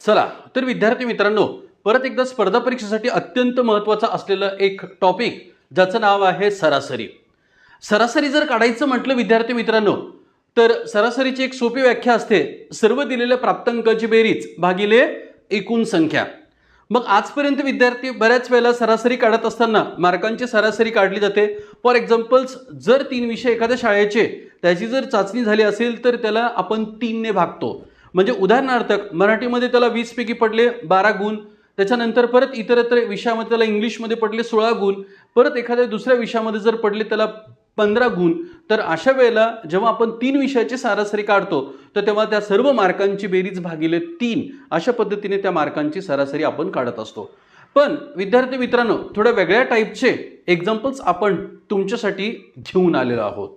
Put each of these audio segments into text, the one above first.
चला तर विद्यार्थी मित्रांनो परत एकदा स्पर्धा परीक्षेसाठी अत्यंत महत्त्वाचं असलेलं एक टॉपिक ज्याचं नाव आहे सरासरी. सरासरी जर काढायचं म्हटलं विद्यार्थी मित्रांनो तर सरासरीची एक सोपी व्याख्या असते सर्व दिलेल्या प्राप्तांकाची बेरीज भागिले एकूण संख्या. मग आजपर्यंत विद्यार्थी बऱ्याच वेळेला सरासरी काढत असताना मार्कांची सरासरी काढली जाते. फॉर एक्झाम्पल्स जर तीन विषय एखाद्या शाळेचे त्याची जर चाचणी झाली असेल तर त्याला आपण तीनने भागतो. म्हणजे उदाहरणार्थ मराठीमध्ये त्याला वीसपैकी पडले बारा गुण त्याच्यानंतर परत इतरत्र विषयामध्ये त्याला इंग्लिशमध्ये पडले सोळा गुण परत एखाद्या दुसऱ्या विषयामध्ये जर पडले त्याला पंधरा गुण तर अशा वेळेला जेव्हा आपण तीन विषयाची सरासरी काढतो तर तेव्हा त्या सर्व मार्कांची बेरीज भागिले तीन अशा पद्धतीने त्या मार्कांची सरासरी आपण काढत असतो. पण विद्यार्थी मित्रांनो थोड्या वेगळ्या टाईपचे एक्झाम्पल्स आपण तुमच्यासाठी घेऊन आलेलो आहोत.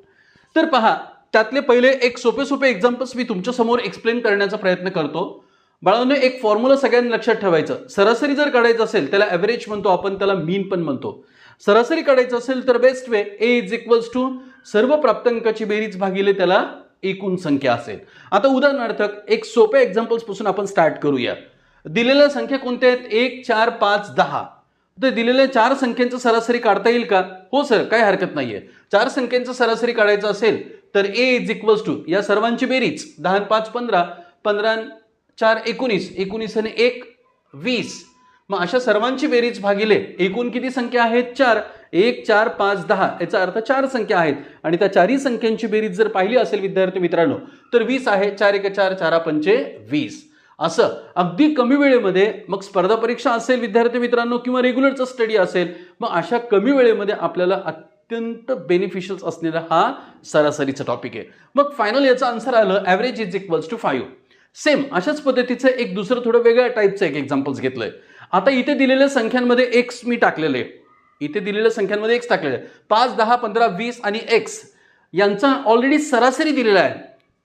तर पहा त्यातले पहिले एक सोपे सोपे एक्झाम्पल्स मी तुमच्यासमोर एक्सप्लेन करण्याचा प्रयत्न करतो. बाळांनो एक फॉर्म्युला सगळ्यांनी लक्षात ठेवायचं. सरासरी जर काढायचं असेल त्याला ॲव्हरेज म्हणतो आपण त्याला मीन पण म्हणतो. सरासरी काढायचं असेल तर best way A is equals to सर्व प्राप्तांकाची बेरीज भागिले त्याला एकूण संख्या असेल. आता उदाहरणार्थ एक सोप्या एक्झाम्पल्सपासून आपण स्टार्ट करूया. दिलेल्या संख्या कोणत्या आहेत? एक चार पाच दहा. तर दिलेल्या चार संख्यांचं सरासरी काढता येईल का? हो सर काही हरकत नाहीये. चार संख्यांचं सरासरी काढायचं असेल तर ए इज इक्वल्स टू या सर्वांची बेरीज दहा पाच पंधरा पंधरा चार एकोणीस एकोणीस आणि एक वीस. मग अशा सर्वांची बेरीज भागिले एकूण किती संख्या आहेत? चार. एक चार पाच दहा. याचा अर्थ चार संख्या आहेत. आणि त्या चारही संख्यांची बेरीज जर पाहिली असेल विद्यार्थी मित्रांनो तर वीस आहे चार एक चार चारा पंचे वीस. असं अगदी कमी वेळेमध्ये मग स्पर्धा परीक्षा असेल विद्यार्थी मित्रांनो किंवा रेग्युलरचा स्टडी असेल मग अशा कमी वेळेमध्ये आपल्याला अत्यंत बेनिफिशियल असलेला हा सरासरीचा टॉपिक आहे. मग फायनल याचं आन्सर आलं average is equals to five same अशाच पद्धतीचं एक दुसरं थोडं वेगळ्या टाईपचं एक एक्झाम्पल्स घेतलंय. आता इथे दिलेल्या संख्यांमध्ये एक्स मी टाकलेले इथे दिलेल्या संख्यांमध्ये एक्स टाकलेले आहे. पाच दहा पंधरा वीस आणि एक्स यांचा ऑलरेडी सरासरी दिलेला आहे.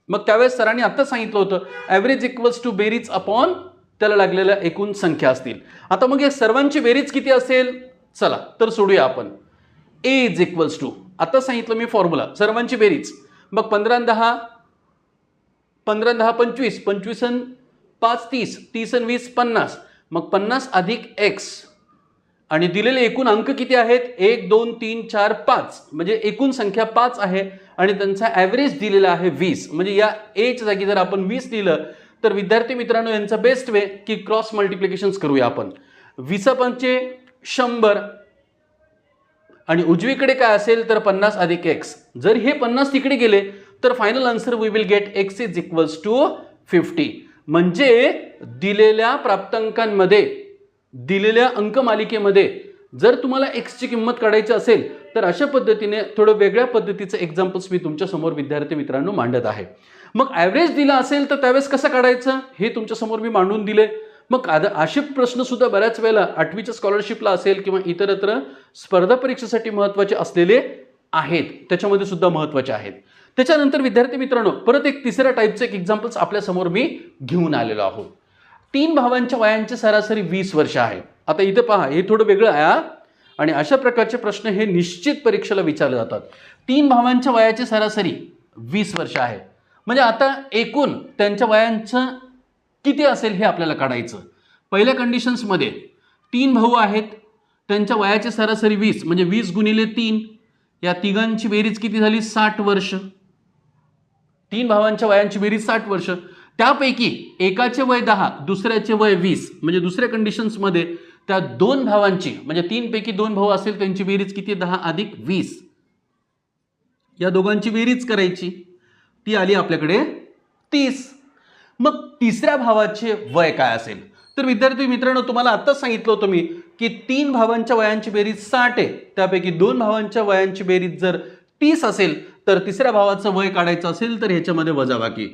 मग त्यावेळेस सरांनी आत्ता सांगितलं होतं ॲव्हरेज इक्वल्स टू बेरीज अपॉन त्याला लागलेल्या एकूण संख्या असतील. आता मग या सर्वांची बेरीज किती असेल? चला तर सोडूया आपण. ए इज इक्वल्स टू आता सांगितलं मी फॉर्म्युला सर्वांची बेरीज. मग पंधरा दहा पंधरा दहा पंचवीस पंचवीस पाच तीस तीस आणि वीस पन्नास. मग पन्नास अधिक एक्स आणि दिलेले एकूण अंक किती आहेत? एक दोन तीन चार पाच. म्हणजे एकूण संख्या पाच आहे आणि त्यांचा ॲव्हरेज दिलेला आहे वीस. म्हणजे या एच्या जागी जर आपण वीस लिहिलं तर विद्यार्थी मित्रांनो यांचा बेस्ट वे की क्रॉस मल्टिप्लिकेशन्स करूया आपण. वीसा पंचे शंभर आणि उजवीकडे काय असेल तर पन्नास अधिक एक्स. जर हे पन्नास तिकडे गेले तर final answer we will get X is equals to fifty म्हणजे दिलेल्या प्राप्तांकांमध्ये दिलेल्या अंकमालिकेमध्ये जर तुम्हाला एक्सची किंमत काढायची असेल तर अशा पद्धतीने थोडं वेगळ्या पद्धतीचं एक्झाम्पल्स मी तुमच्यासमोर विद्यार्थी मित्रांनो मांडत आहे. मग ॲव्हरेज दिला असेल तर त्यावेळेस कसं काढायचं? हे तुमच्यासमोर मी मांडून दिले. मग आद असे प्रश्नसुद्धा बऱ्याच वेळेला आठवीच्या स्कॉलरशिपला असेल किंवा इतरत्र स्पर्धा परीक्षेसाठी महत्त्वाचे असलेले आहेत. त्याच्यामध्ये सुद्धा महत्त्वाचे आहेत. त्याच्यानंतर विद्यार्थी मित्रांनो परत एक तिसऱ्या टाईपचं एक एक्झाम्पल्स आपल्यासमोर मी घेऊन आलेलो आहोत. तीन भावांच्या वयांची सरासरी वीस वर्ष आहे. आता इथं पहा हे थोडं वेगळं आहे आणि अशा प्रकारचे प्रश्न हे निश्चित परीक्षेला विचारले जातात. तीन भावांच्या वयाची सरासरी वीस वर्ष आहे. म्हणजे आता एकूण त्यांच्या वयांचं किती असेल हे आपल्याला काढायचं? पहिल्या कंडिशन्समध्ये तीन भाऊ आहेत त्यांच्या वयाची सरासरी वीस म्हणजे वीस गुणिले तीन या तिघांची बेरीज किती झाली? साठ वर्ष. तीन भावांच्या वयांची बेरीज साठ वर्ष. त्यापैकी एकाचे वय दहा दुसऱ्याचे वय वीस म्हणजे दुसऱ्या कंडिशन्समध्ये त्या दोन भावांची म्हणजे तीनपैकी दोन भाऊ असेल त्यांची बेरीज किती? दहा अधिक वीस. या दोघांची बेरीज करायची. ती आली आपल्याकडे तीस. मग तिसऱ्या भावाचे वय काय असेल? तर विद्यार्थी मित्रांनो तुम्हाला आत्ताच सांगितलं होतं मी की तीन भावांच्या वयांची बेरीज साठ आहे. त्यापैकी दोन भावांच्या वयांची बेरीज जर तीस असेल तर तिसऱ्या भावाचं वय काढायचं असेल तर ह्याच्यामध्ये वजाबाकी.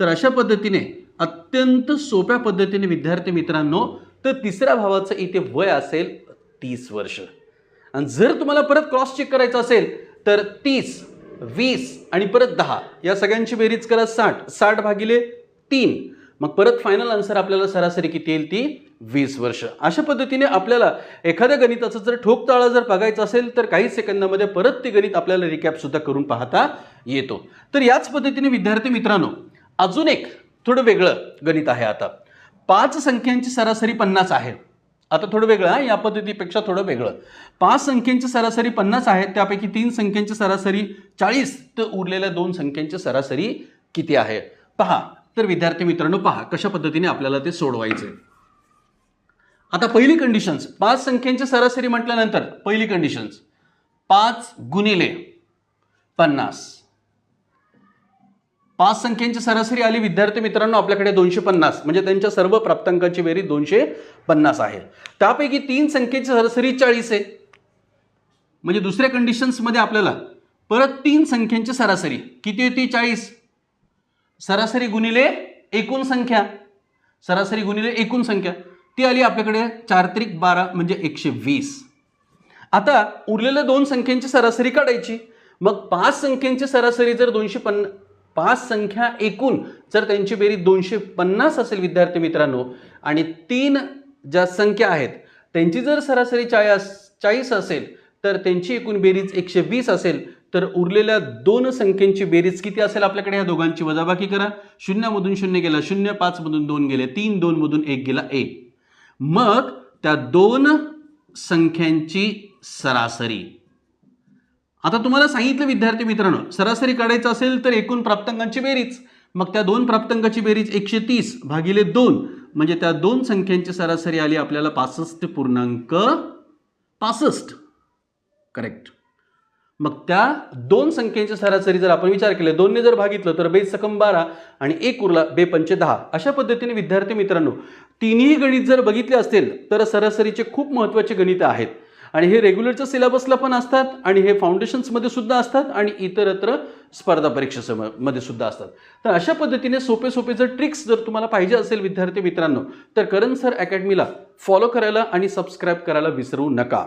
तर अशा पद्धतीने अत्यंत सोप्या पद्धतीने विद्यार्थी मित्रांनो तर तिसऱ्या भावाचं इथे वय असेल तीस वर्ष. आणि जर तुम्हाला परत क्रॉस चेक करायचं असेल तर तीस वीस आणि परत दहा या सगळ्यांची बेरीज करा साठ. साठ भागिले तीन. मग परत फायनल आन्सर आपल्याला सरासरी किती येईल? ती वीस वर्ष. अशा पद्धतीने आपल्याला एखाद्या गणिताचं जर ठोक ताळा जर बघायचं असेल तर काही सेकंदामध्ये परत ते गणित आपल्याला रिकॅप सुद्धा करून पाहता येतो. तर याच पद्धतीने विद्यार्थी मित्रांनो अजून एक थोडं वेगळं गणित आहे आता. पाच संख्यांची सरासरी पन्नास आहे. आता थोडं वेगळं आहे या पद्धतीपेक्षा थोडं वेगळं. पाच संख्यांची सरासरी पन्नास आहे त्यापैकी तीन संख्यांची सरासरी चाळीस तर उरलेल्या दोन संख्यांची सरासरी किती आहे? पहा तर विद्यार्थी मित्रांनो पहा कशा पद्धतीने आपल्याला ते सोडवायचे आता पहिली कंडिशन्स पाच संख्यांची सरासरी म्हटल्यानंतर पहिली कंडिशन्स पाच गुणिले पन्नास. पाच संख्यांची सरासरी आली विद्यार्थी मित्रांनो आपल्याकडे दोनशे पन्नास म्हणजे त्यांच्या सर्व प्राप्तांकाची बेरीज दोनशे पन्नास आहे. त्यापैकी तीन संख्येची सरासरी चाळीस आहे. म्हणजे दुसऱ्या कंडिशन्समध्ये आपल्याला परत तीन संख्यांची सरासरी किती होती? चाळीस. सरासरी गुणिले एकूण संख्या. सरासरी गुणिले एकूण संख्या. ती आली आपल्याकडे चार त्रिक बारा म्हणजे एकशे वीस. आता उरलेल्या दोन संख्यांची सरासरी काढायची. मग पाच संख्यांची सरासरी जर दोनशे पन्न पाच संख्या एकूण जर त्यांची बेरीज दोनशे पन्नास असेल विद्यार्थी मित्रांनो आणि तीन ज्या संख्या आहेत त्यांची जर सरासरी चाळीस चाळीस असेल तर त्यांची एकूण बेरीज एकशे वीस असेल. तर उरलेल्या दोन संख्यांची बेरीज किती असेल आपल्याकडे? या दोघांची वजाबाकी करा. शून्यामधून शून्य गेला शून्य पाचमधून दोन गेले तीन दोनमधून एक गेला एक. मग त्या दोन संख्यांची सरासरी. आता तुम्हाला सांगितलं विद्यार्थी मित्रांनो सरासरी काढायचं असेल तर एकूण प्राप्तांकांची बेरीज. मग त्या दोन प्राप्तांकाची बेरीज एकशे तीस भागिले दोन म्हणजे त्या दोन संख्यांची सरासरी आली आपल्याला पासष्ट पूर्णांक पासष्ट. करेक्ट मग त्या दोन संख्येची सरासरी जर आपण विचार केला दोनने जर भागितलं तर बे सकम बारा आणि एक उरला बे पंचे दहा. अशा पद्धतीने विद्यार्थी मित्रांनो तिन्ही गणित जर बघितले असतील तर सरासरीचे खूप महत्त्वाचे गणित आहेत. आणि हे रेग्युलरच्या सिलेबसला पण असतात आणि हे फाउंडेशन्समध्ये सुद्धा असतात आणि इतरत्र स्पर्धा परीक्षेसममध्ये सुद्धा असतात. तर अशा पद्धतीने सोपे सोपे जर ट्रिक्स जर तुम्हाला पाहिजे असेल विद्यार्थी मित्रांनो तर करण सर अकॅडमीला फॉलो करायला आणि सबस्क्राईब करायला विसरू नका.